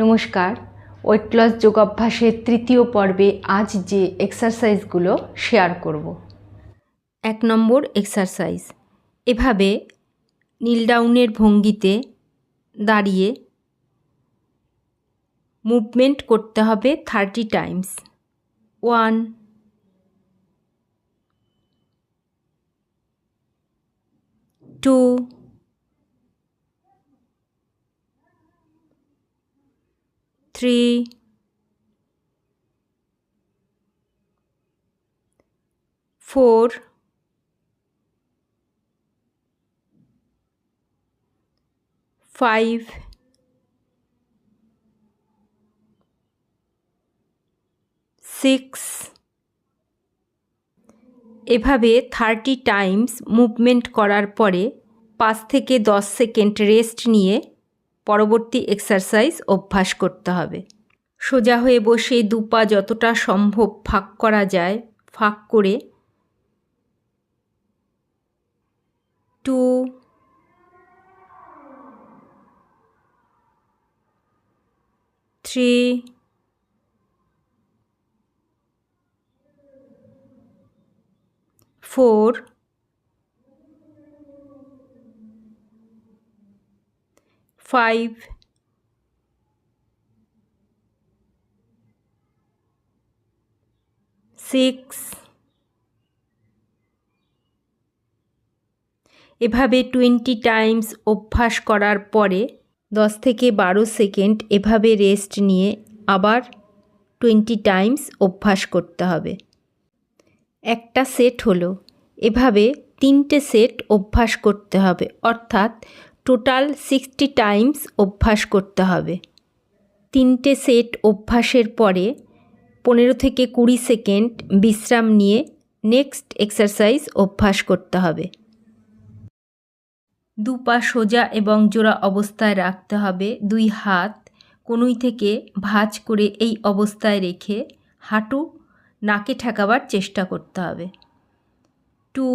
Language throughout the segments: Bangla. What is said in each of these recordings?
নমস্কার। ওয়েট লস যোগাভ্যাসের তৃতীয় পর্বে আজ যে এক্সারসাইজগুলো শেয়ার করব। এক নম্বর এক্সারসাইজ এভাবে নীল ডাউনের ভঙ্গিতে দাঁড়িয়ে মুভমেন্ট করতে হবে thirty times one two three, four, five, six এভাবে থার্টি টাইমস মুভমেন্ট করার পরে পাঁচ থেকে দশ সেকেন্ড রেস্ট নিয়ে পরবর্তী এক্সারসাইজ অভ্যাস করতে হবে। সোজা হয়ে বসে দুপা যতটা সম্ভব ফাঁক করা যায়, ফাঁক করে। Two three four five, six, এভাবে টোয়েন্টি টাইমস অভ্যাস করার পরে দশ থেকে বারো সেকেন্ড এভাবে রেস্ট নিয়ে আবার টোয়েন্টি টাইমস অভ্যাস করতে হবে। একটা সেট হলো। এভাবে তিনটে সেট অভ্যাস করতে হবে। অর্থাৎ টোটাল সিক্সটি টাইমস অভ্যাস করতে হবে। তিনটে সেট অভ্যাসের পরে পনেরো থেকে কুড়ি সেকেন্ড বিশ্রাম নিয়ে নেক্সট এক্সারসাইজ অভ্যাস করতে হবে। দু পা সোজা এবং জোড়া অবস্থায় রাখতে হবে। দুই হাত কনুই থেকে ভাঁজ করে এই অবস্থায় রেখে হাঁটু নাকে ঠেকাবার চেষ্টা করতে হবে। Two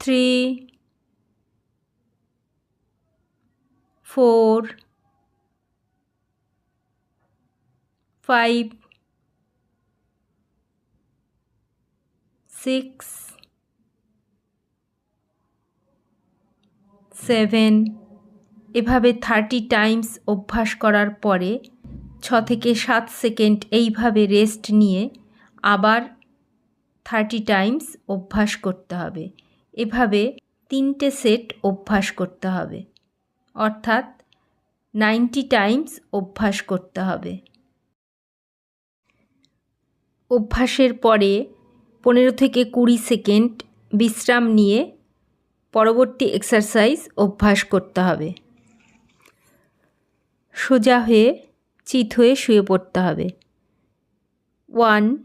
three, four, five, six, seven এভাবে থার্টি টাইমস অভ্যাস করার পরে ছ থেকে সাত সেকেন্ড এইভাবে রেস্ট নিয়ে আবার থার্টি টাইমস অভ্যাস করতে হবে। এভাবে তিনটে সেট অভ্যাস করতে হবে। অর্থাৎ নাইনটি টাইমস অভ্যাস করতে হবে। অভ্যাসের পরে পনেরো থেকে কুড়ি সেকেন্ড বিশ্রাম নিয়ে পরবর্তী এক্সারসাইজ অভ্যাস করতে হবে। সোজা হয়ে চিত হয়ে শুয়ে পড়তে হবে। One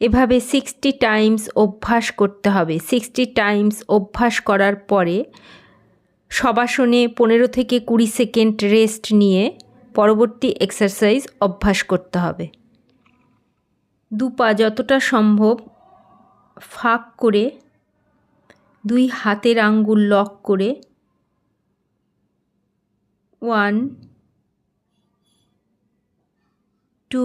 এভাবে সিক্সটি টাইমস অভ্যাস করতে হবে। সিক্সটি টাইমস অভ্যাস করার পরে সবাসনে পনেরো থেকে কুড়ি সেকেন্ড রেস্ট নিয়ে পরবর্তী এক্সারসাইজ অভ্যাস করতে হবে। দু পা যতটা সম্ভব ফাঁক করে দুই হাতের আঙ্গুল লক করে one two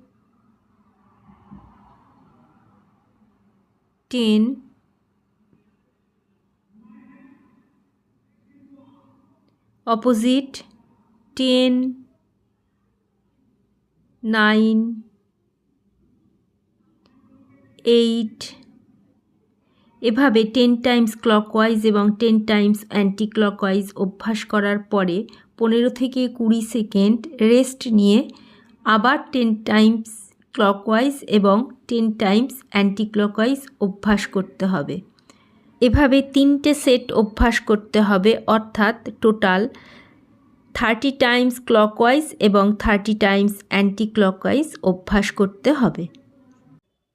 ten, opposite ten nine. Eight. এভাবে টেন টাইমস ক্লকওয়াইজ এবং টেন টাইমস অ্যান্টি ক্লকওয়াইজ অভ্যাস করার পরে পনেরো থেকে কুড়ি সেকেন্ড রেস্ট নিয়ে আবার টেন টাইমস ক্লকওয়াইজ এবং টেন টাইমস অ্যান্টি ক্লকওয়াইজ অভ্যাস করতে হবে। এভাবে তিনটে সেট অভ্যাস করতে হবে, অর্থাৎ টোটাল থার্টি টাইমস ক্লকওয়াইজ এবং থার্টি টাইমস অ্যান্টি ক্লকওয়াইজ অভ্যাস করতে হবে।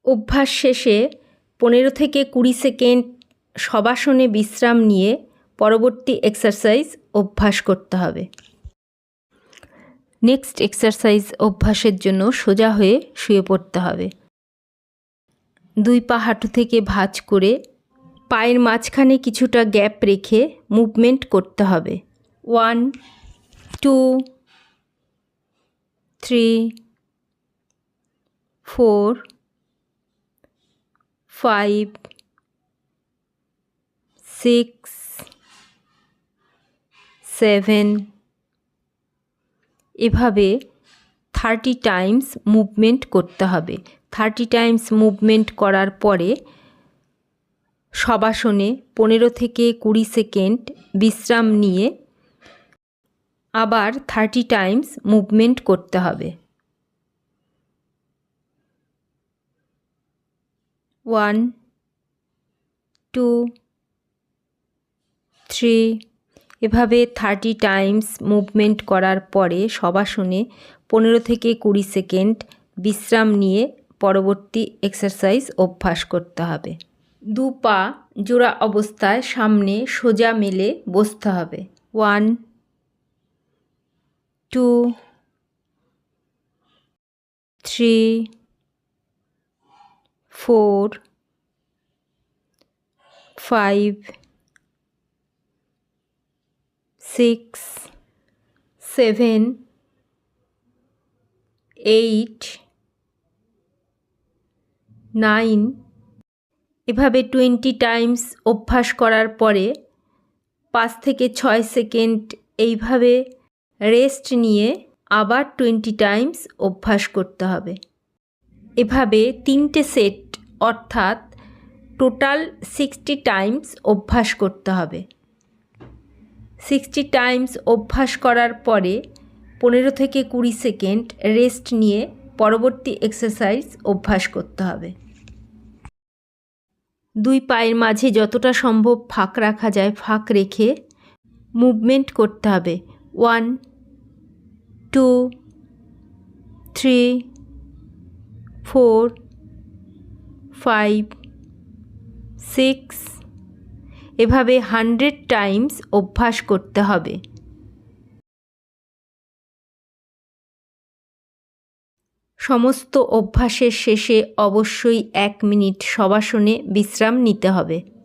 অভ্যাস শেষে পনেরো থেকে কুড়ি সেকেন্ড সবাসনে বিশ্রাম নিয়ে পরবর্তী এক্সারসাইজ অভ্যাস করতে হবে। নেক্সট এক্সারসাইজ অভ্যাসের জন্য সোজা হয়ে শুয়ে পড়তে হবে। দুই পা হাঁটু থেকে ভাঁজ করে পায়ের মাঝখানে কিছুটা গ্যাপ রেখে মুভমেন্ট করতে হবে। One two three four five six seven এভাবে থার্টি টাইমস মুভমেন্ট করতে হবে। থার্টি টাইমস মুভমেন্ট করার পরে সবাসনে পনেরো থেকে কুড়ি সেকেন্ড বিশ্রাম নিয়ে আবার থার্টি টাইমস মুভমেন্ট করতে হবে। ওয়ান টু থ্রি এভাবে থার্টি টাইমস মুভমেন্ট করার পরে সবাসনে পনেরো থেকে কুড়ি সেকেন্ড বিশ্রাম নিয়ে পরবর্তী এক্সারসাইজ অভ্যাস করতে হবে। দু পা জোড়া অবস্থায় সামনে সোজা মেলে বসতে হবে। One two three four five six, seven, eight, nine. এভাবে টোয়েন্টি টাইমস অভ্যাস করার পরে পাঁচ থেকে ছয় সেকেন্ড এইভাবে রেস্ট নিয়ে আবার টোয়েন্টি টাইমস অভ্যাস করতে হবে। এভাবে তিনটে সেট অর্থাৎ টোটাল সিক্সটি টাইমস অভ্যাস করতে হবে। সিক্সটি টাইমস অভ্যাস করার পরে পনেরো থেকে কুড়ি সেকেন্ড রেস্ট নিয়ে পরবর্তী এক্সারসাইজ অভ্যাস করতে হবে। দুই পায়ের মাঝে যতটা সম্ভব ফাঁক রাখা যায়, ফাঁক রেখে মুভমেন্ট করতে হবে। One two three four five six এভাবে হান্ড্রেড টাইমস অভ্যাস করতে হবে। সমস্ত অভ্যাসের শেষে অবশ্যই এক মিনিট সবাসনে বিশ্রাম নিতে হবে।